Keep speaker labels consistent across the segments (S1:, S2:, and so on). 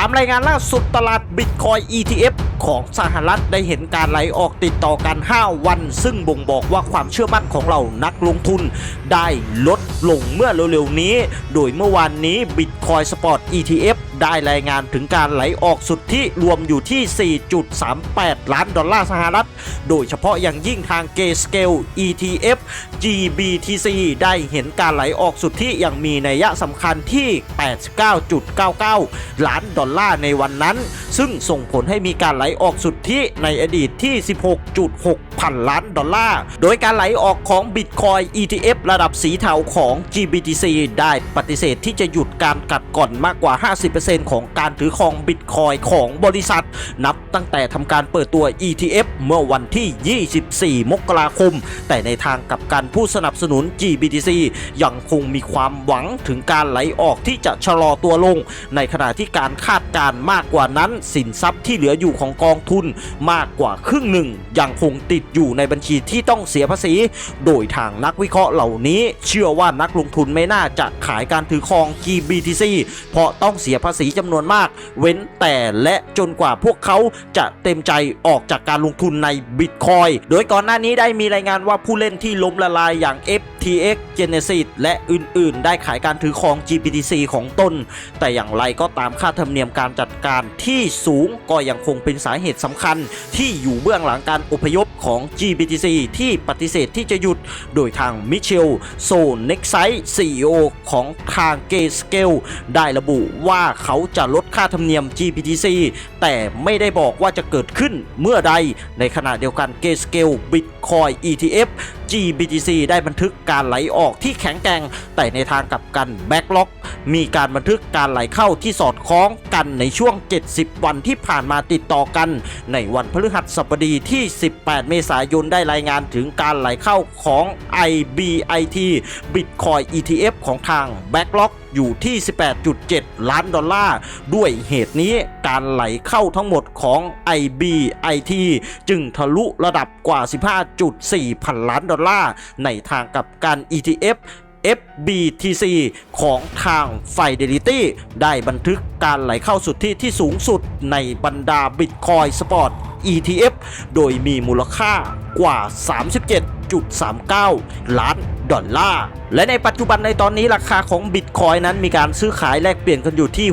S1: ตามรายงานล่าสุดตลาดบิตคอย ETF ของสหรัฐได้เห็นการไหลออกติดต่อกัน 5 วัน ซึ่งบ่งบอกว่าความเชื่อมั่นของเรานักลงทุนได้ลดลงเมื่อเร็วๆนี้ โดยเมื่อวานนี้ Bitcoin Spot ETF ได้รายงานถึงการไหลออกสุดที่รวมอยู่ที่ 4.38 ล้านดอลลาร์สหรัฐ โดยเฉพาะอย่างยิ่งทาง Grayscale ETF GBTC ได้เห็นการไหลออกสุดที่อย่างมีนัยสำคัญที่ 89.99 ล้านดอลลาร์ในวันนั้น ซึ่งส่งผลให้มีการไหลออกสุดที่ในอดีตที่ 16.6 พันล้านดอลลาร์ โดยการไหลออกของ Bitcoin ETF ระดับสีเทาของ GBTC ได้ปฏิเสธที่จะหยุดการกัดก่อนมากกว่า 50%ของการถือครอง Bitcoin ของบริษัท นับตั้งแต่ทำการเปิดตัว ETF เมื่อวันที่ 24 มกราคม แต่ในทางกับกันผู้สนับสนุน GBTC ยังคงมีความหวังถึงการไหลออกที่จะชะลอตัวลง ในขณะที่การคาดการณ์มากกว่านั้น สินทรัพย์ที่เหลืออยู่ของกองทุนมากกว่าครึ่งหนึ่งยังคงติดอยู่ในบัญชีที่ต้องเสียภาษี โดยทางนักวิเคราะห์เหล่านี้ เชื่อว่านักลงทุนไม่น่าจะขายการถือครอง GBTC เพราะต้องเสียภาษีจำนวนมาก เว้นแต่และจนกว่าพวกเขาจะเต็มใจออกจากการลงทุนในบิตคอยโดยก่อนหน้านี้ได้มีรายงานว่าผู้เล่นที่ล้มละลายอย่าง FTX Genesis และอื่นๆ ได้ขายการถือครอง GBTC ของตน แต่อย่างไรก็ตามค่าธรรมเนียมการจัดการที่สูงก็ยังคงเป็นสาเหตุสำคัญ ที่อยู่เบื้องหลังการอพยพของ GBTC ที่ปฏิเสธที่จะหยุด โดยทางมิเชลโซเน็กไซ CEO ของทาง g a y Scale ได้ระบุว่าเขาจะลดค่าธรรมเนียม GBTC แต่ไม่ได้บอกว่าจะเกิดขึ้นเมื่อใด ในขณะเดียวกัน g a y Scale Bitcoin ETF GBTC ได้บันทึกการไหลออกที่แข็งแกร่งแต่ในทางกลับกันแบ็กล็อก มีการบันทึกการไหลเข้าที่สอดคล้องกันในช่วง 70 วันที่ผ่านมาติดต่อกัน ในวันพฤหัสบดีที่ 18 เมษายนได้รายงานถึงการไหลเข้าของ IBIT Bitcoin ETF ของทาง Backlog อยู่ที่ 18.7 ล้านดอลลาร์ ด้วยเหตุนี้การไหลเข้าทั้งหมดของ IBIT จึงทะลุระดับกว่า 15.4 พันล้านดอลลาร์ ในทางกับการ ETF FBTC ของทาง Fidelity ได้บันทึกการไหลเข้าสุดที่ที่สูงสุดในบรรดา Bitcoin Spot ETF โดยมีมูลค่ากว่า 37.39 ล้าน ดอลลาร์และในปัจจุบันในตอนนี้ราคาของบิตคอยนั้นมีการซื้อขายแลกเปลี่ยนกันอยู่ที่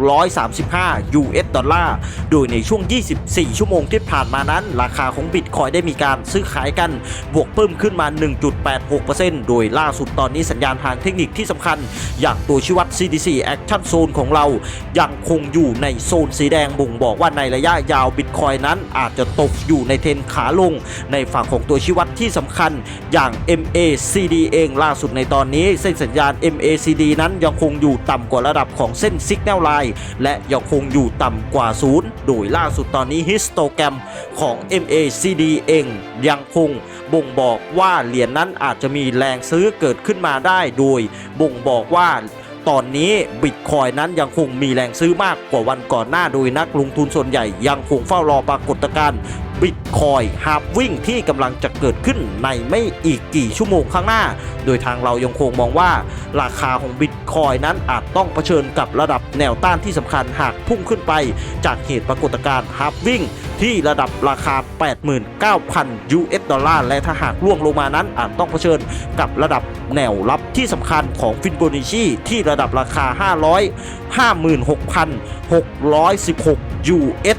S1: 64,635 US ดอลลาร์โดยในช่วง 24 ชั่วโมงที่ผ่านมานั้น ราคาของบิตคอยได้มีการซื้อขายกันบวกเพิ่มขึ้นมา 1.86%โดยล่าสุดตอนนี้สัญญาณทางเทคนิคที่สำคัญ อย่างตัวชี้วัด CDC Action Zone ของเรา ยังคงอยู่ในโซนสีแดงบ่งบอกว่าในระยะยาวบิตคอยนั้นอาจจะตกอยู่ในเทรนขาลง ในฝั่งของตัวชี้วัดที่สำคัญอย่าง MACD เองล่าสุดในตอนนี้เส้นสัญญาณ MACD นั้นยังคงอยู่ต่ำกว่าระดับของเส้น Signal Line และยังคงอยู่ต่ำกว่าศูนย์โดยล่าสุดตอนนี้ฮิสโตแกรมของ MACD เองยังคงบ่งบอกว่าเหรียญนนั้นอาจจะมีแรงซื้อเกิดขึ้นมาได้โดย บ่งบอกว่าตอนนี้บิตคอยนั้นยังคงมีแรงซื้อมากกว่าวันก่อนหน้าโดยนักลงทุนส่วนใหญ่ยังคงเฝ้ารอปรากฏการณ์ บิตคอยฮาร์วิ่งที่กำลังจะเกิดขึ้นในไม่อีกกี่ชั่วโมงข้างหน้า โดยทางเรายังคงมองว่า ราคาของบิตคอยนั้นอาจต้องเผชิญกับระดับแนวต้านที่สำคัญหากพุ่งขึ้นไป จากเหตุปรากฏการณ์ฮาร์วิ่งที่ระดับราคา 89,000 US ดอลลาร์ และถ้าหากล่วงลงมานั้นอาจต้องเผชิญกับระดับแนวรับที่สำคัญของฟินโบนิชีที่ระดับราคา556,616 US